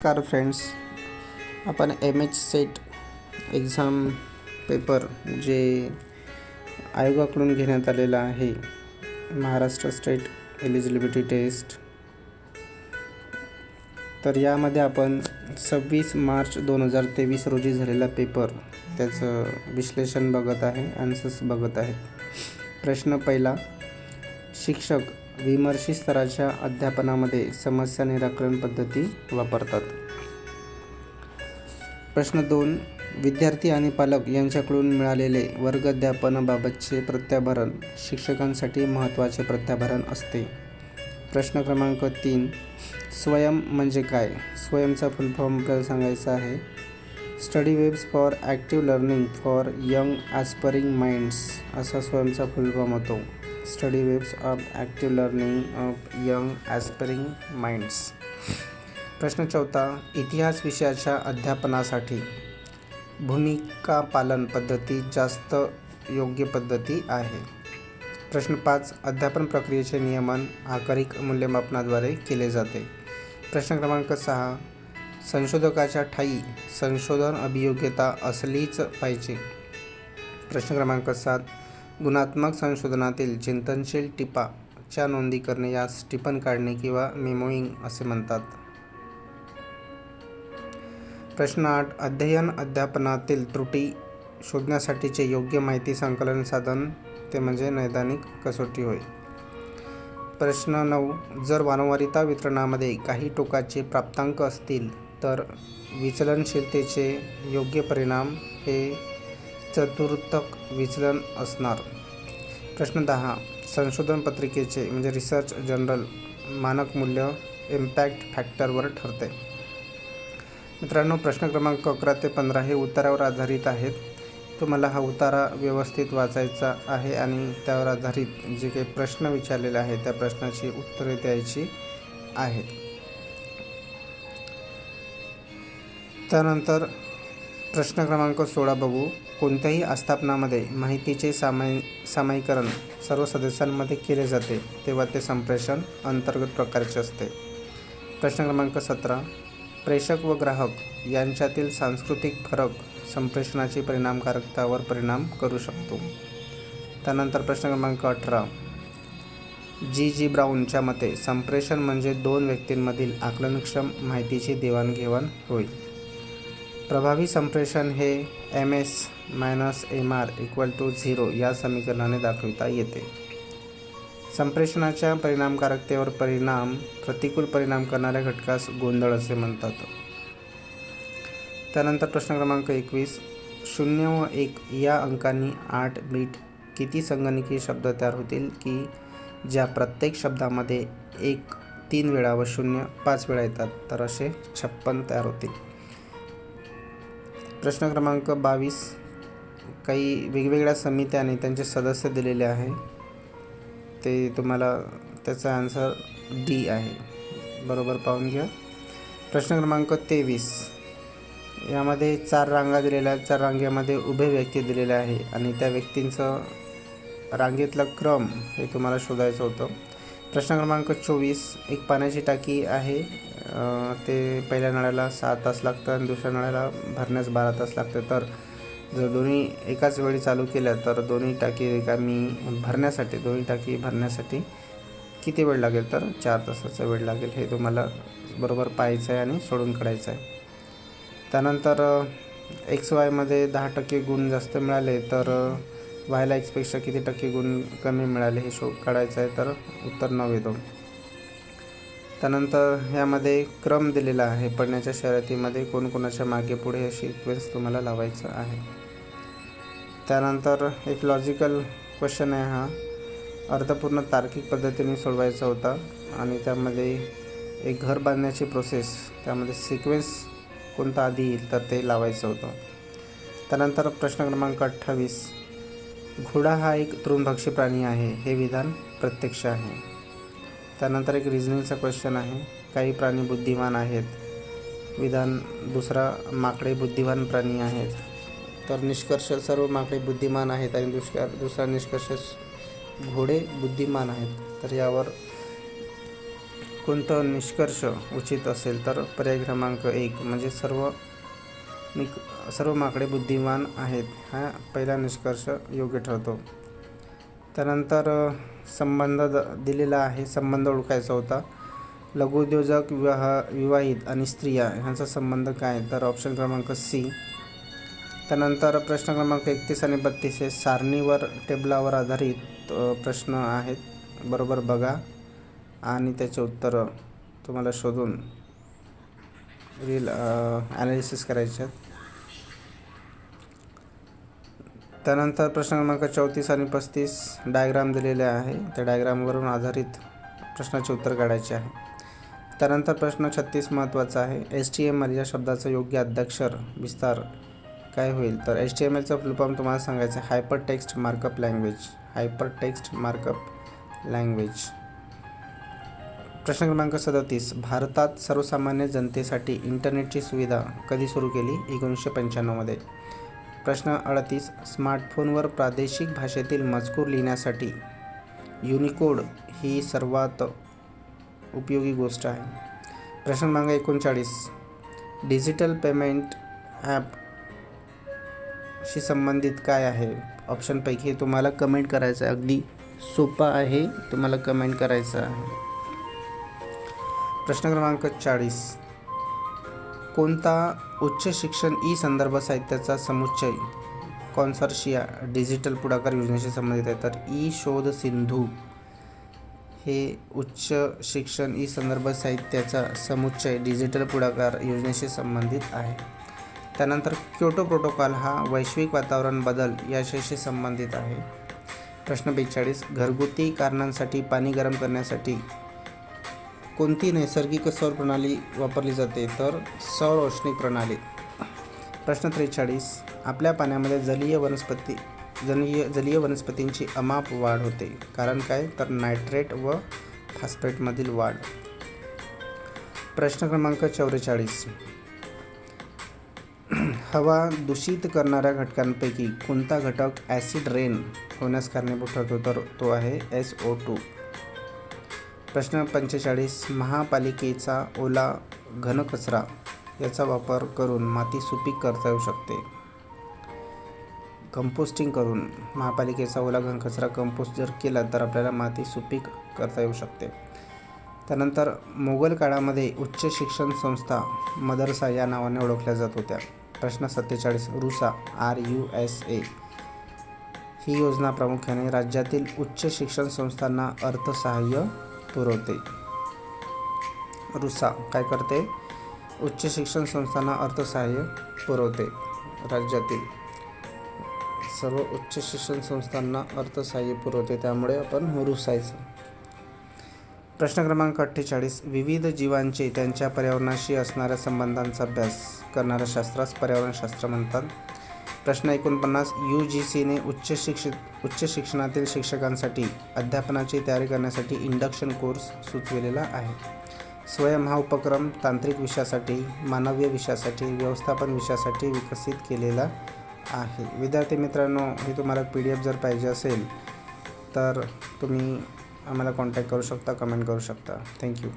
नमस्कार फ्रेंड्स. आपण M H SET exam paper जे आयोगाकडून घेण्यात आलेला आहे महाराष्ट्र स्टेट एलिजिबिलिटी टेस्ट तर यामध्ये आपण सव्वीस मार्च दोन हजार तेवीस रोजी झालेला पेपर त्याचं विश्लेषण बघत आहे आन्सर्स बघत आहे प्रश्न पहिला शिक्षक विमर्शी स्तराच्या अध्यापनामध्ये समस्या निराकरण पद्धती वापरतात. प्रश्न दोन विद्यार्थी आणि पालक यांच्याकडून मिळालेले वर्गअध्यापनाबाबतचे प्रत्याभरण शिक्षकांसाठी महत्त्वाचे प्रत्याभरण असते. प्रश्न क्रमांक तीन स्वयं म्हणजे काय? स्वयंचा फुल फॉर्म आपल्याला सांगायचा आहे. Study webs for active learning for young aspiring minds असा स्वयंचा फुल फॉर्म होतो. Study webs of active learning of young aspiring minds प्रश्न चौथा इतिहास विषयाच्या अध्यापनासाठी. भूमिका पालन पद्धती जास्त योग्य पद्धती आहे. प्रश्न पाच अध्यापन प्रक्रियेचे नियमन आकारिक मूल्यमापनाद्वारे केले जाते. प्रश्न क्रमांक सहा संशोधकाच्या ठाई संशोधन अभियोग्यता असलीच पाहिजे. प्रश्न क्रमांक सात गुणात्मक संशोधनातील चिंतनशील टिपाच्या नोंदी करणे यास टिपण काढणे किंवा मेमोईंग असे म्हणतात. प्रश्न आठ. अध्ययन अध्यापनातील त्रुटी शोधण्यासाठीचे योग्य माहिती संकलन साधन ते म्हणजे नैदानिक कसोटी होय. प्रश्न नऊ. जर वारंवारिता वितरणामध्ये काही टोकाचे प्राप्तांक असतील तर विचलनशीलतेचे योग्य परिणाम हे चतुर्थक विचलन असणार. प्रश्न दहा. संशोधन पत्रिकेचे म्हणजे रिसर्च जनरल मानक मूल्य इम्पॅक्ट फॅक्टरवर ठरते. मित्रांनो प्रश्न क्रमांक अकरा ते पंधरा हे उतारावर आधारित आहेत. तुम्हाला हा उतारा व्यवस्थित वाचायचा आहे आणि त्यावर आधारित जे काही प्रश्न विचारलेले आहेत त्या प्रश्नाची उत्तरे द्यायची आहेत. त्यानंतर प्रश्न क्रमांक सोळा बघू. कोणत्याही आस्थापनामध्ये माहितीचे सामाय सामायिकरण सर्व सदस्यांमध्ये केले जाते तेव्हा ते संप्रेषण अंतर्गत प्रकारचे असते. प्रश्न क्रमांक सतरा. प्रेषक व ग्राहक यांच्यातील सांस्कृतिक फरक संप्रेषणाची परिणामकारकतावर परिणाम करू शकतो. त्यानंतर प्रश्न क्रमांक अठरा. जी. जी. ब्राऊनच्या मते संप्रेषण म्हणजे दोन व्यक्तींमधील आकलनक्षम माहितीची देवाणघेवाण होईल प्रभावी संप्रेषण हे M S minus M R equal to zero या समीकरणाने दाखविता येते. संप्रेषणाच्या परिणामकारकतेवर परिणाम प्रतिकूल परिणाम करणाऱ्या घटकास गोंधळ असे म्हणतात. त्यानंतर प्रश्न क्रमांक एकवीस शून्य व एक या अंकांनी आठ बीट किती संगणकीय शब्द तयार होतील की ज्या प्रत्येक शब्दामध्ये एक तीन वेळा व शून्य पाच वेळा येतात तर असे छप्पन तयार होतील. प्रश्न क्रमांक बावीस. काही वेगवेगळ्या समित्या आणि त्यांचे सदस्य दिलेले आहे. ते तुम्हाला त्याचा आन्सर डी आहे. बरोबर पाहून घ्या. प्रश्न क्रमांक तेवीस. यामध्ये चार रांगा दिलेल्या आहेत. चार रांगेमध्ये उभे व्यक्ती दिलेले आहे. आणि त्या व्यक्तींचं रांगेतला क्रम हे तुम्हाला शोधायचं होतं. प्रश्न क्रमांक चोवीस एक पाण्याची टाकी आहे. ते पहिल्या नळाला सहा तास लागतं आणि दुसऱ्या नळाला भरण्यास बारा तास लागते. तर जर दोन्ही एकाच वेळी चालू केल्या तर दोन्ही टाकी रिकामी भरण्यासाठी दोन्ही टाकी भरण्यासाठी किती वेळ लागेल? तर चार तासाचा वेळ लागेल. हे तुम्हाला बरोबर पाहायचं आहे आणि सोडून काढायचं आहे. त्यानंतर एक्स वायमध्ये दहा टक्के गुण जास्त मिळाले तर व्हायला एक्सपेक्षा किती टक्के गुण कमी मिळाले हे शोध काढायचं आहे तर उत्तर नव्हे दोन. त्यानंतर ह्यामध्ये क्रम दिलेला आहे पडण्याच्या शर्यतीमध्ये कोणकोणाच्या मागे पुढे हे सिक्वेन्स तुम्हाला लावायचं आहे. त्यानंतर एक लॉजिकल क्वेश्चन आहे हा. अर्थपूर्ण तार्किक पद्धतीने सोडवायचा होता आणि त्यामध्ये एक घर बांधण्याची प्रोसेस त्यामध्ये सिक्वेन्स कोणता आधी येईल तर ते लावायचं होतं. त्यानंतर प्रश्न क्रमांक अठ्ठावीस. घोडा हा एक तृणभक्षी प्राणी आहे. हे विधान प्रत्यक्ष आहे. त्यानंतर एक रिझनिंगचा क्वेश्चन आहे. काही प्राणी बुद्धिमान आहेत. विधान दुसरा माकडे बुद्धिमान प्राणी आहेत. तर निष्कर्ष सर्व माकडे बुद्धिमान आहेत आणि दुसऱ्या दुसरा निष्कर्ष घोडे बुद्धिमान आहेत. तर यावर कोणतं निष्कर्ष उचित असेल तर पर्याय क्रमांक एक म्हणजे सर्व मी सर्व माकडे बुद्धिमान आहेत हा पहिला निष्कर्ष योग्य ठरतो. त्यानंतर संबंध द दिलेला आहे संबंध ओळखायचा होता. लघुउद्योजक विवाह विवाहित आणि स्त्रिया ह्यांचा संबंध काय? तर ऑप्शन क्रमांक सी त्यानंतर प्रश्न क्रमांक एकतीस आणि बत्तीस हे सारणीवर टेबलावर आधारित प्रश्न आहेत. बरोबर बघा. आणि त्याचे उत्तरं तुम्हाला शोधून रील ॲनालिसिस uh, करायचे आहेत. त्यानंतर प्रश्न क्रमांक चौतीस आणि पस्तीस डायग्राम दिलेले आहे. त्या डायग्रामवरून आधारित प्रश्नाचे उत्तर काढायचे आहे. त्यानंतर प्रश्न छत्तीस महत्त्वाचा आहे. एस टी एम एल या शब्दाचा योग्य अध्यक्षर विस्तार काय होईल? तर एच टी एम एलचा फुलफॉर्म तुम्हाला सांगायचं आहे. Hyper text markup language hyper text markup language प्रश्न क्रमांक सदतीस. भारतात सर्वसामान्य जनतेसाठी इंटरनेटची सुविधा कधी सुरू केली? एकोणीसशे पंच्याण्णवमध्ये. प्रश्न अडतीस. स्मार्टफोनवर प्रादेशिक भाषेतील मजकूर लिहिण्यासाठी युनिकोड ही सर्वात उपयोगी गोष्ट आहे. प्रश्न क्रमांक एकोणचाळीस. डिजिटल पेमेंट ॲपशी संबंधित काय आहे? ऑप्शनपैकी तुम्हाला कमेंट करायचं आहे. अगदी सोपा आहे तुम्हाला कमेंट करायचं आहे. प्रश्न क्रमांक चाळीस. कोणता उच्च शिक्षण ई संदर्भ साहित्याचा समुच्चय? कॉन्सर्शिया डिजिटल पुढाकार योजनेशी संबंधित आहे. तर ई शोध सिंधू हे उच्च शिक्षण ई संदर्भ साहित्याचा समुच्चय डिजिटल पुढाकार योजनेशी संबंधित आहे. त्यानंतर क्योटो प्रोटोकॉल हा वैश्विक वातावरण बदल याच्याशी संबंधित आहे. प्रश्न बेचाळीस. घरगुती कारणांसाठी पाणी गरम करण्यासाठी कोणती नैसर्गिक सौर प्रणाली वापरली जाते? तर सौर औष्णिक प्रणाली. प्रश्न त्रेचाळीस. आपल्या पाण्यामध्ये जलीय वनस्पती जलीय जलीय वनस्पतींची अमाप वाढ होते. कारण काय? तर नायट्रेट व फॉस्फेटमधील वाढ. प्रश्न क्रमांक चौवेचाळीस. हवा दूषित करणाऱ्या घटकांपैकी कोणता घटक ॲसिड रेन होण्यास कारणीभूत ठरतो? तर तो आहे एस ओ टू. प्रश्न पंचेचाळीस महापालिकेचा ओला घनकचरा याचा वापर करून माती सुपीक करता येऊ शकते. कंपोस्टिंग करून महापालिकेचा ओला घनकचरा कंपोस्ट जर केला तर आपल्याला माती सुपीक करता येऊ शकते. त्यानंतर मोगल काळामध्ये उच्च शिक्षण संस्था मदरसा या नावाने ओळखल्या जात होत्या. प्रश्न सत्तेचाळीस RUSA R U S A. ही योजना प्रामुख्याने राज्यातील उच्च शिक्षण संस्थांना अर्थसहाय्य पुरवते रुसा काय करते? उच्च शिक्षण संस्थांना अर्थसहाय्य पुरवते राज्यातील. सर्व उच्च शिक्षण संस्थांना अर्थसहाय्य पुरवते त्यामुळे आपण रुसायचं. प्रश्न क्रमांक अठ्ठेचाळीस विविध जीवांचे त्यांच्या पर्यावरणाशी असणाऱ्या संबंधांचा अभ्यास करणाऱ्या शास्त्रास पर्यावरणशास्त्र म्हणतात. प्रश्न एकोणपन्नास यू जी सीने उच्च शिक्षित उच्च शिक्षणातील शिक्षकांसाठी अध्यापनाची तयारी करण्यासाठी इंडक्शन कोर्स सुचविलेला आहे. स्वयं हा उपक्रम तांत्रिक विषयासाठी मानवीय विषयासाठी व्यवस्थापन विषयासाठी विकसित केलेला आहे. विद्यार्थी मित्रांनो हे तुम्हाला पी डी एफ जर पाहिजे असेल तर तुम्ही आम्हाला कॉन्टॅक्ट करू शकता कमेंट करू शकता. थँक्यू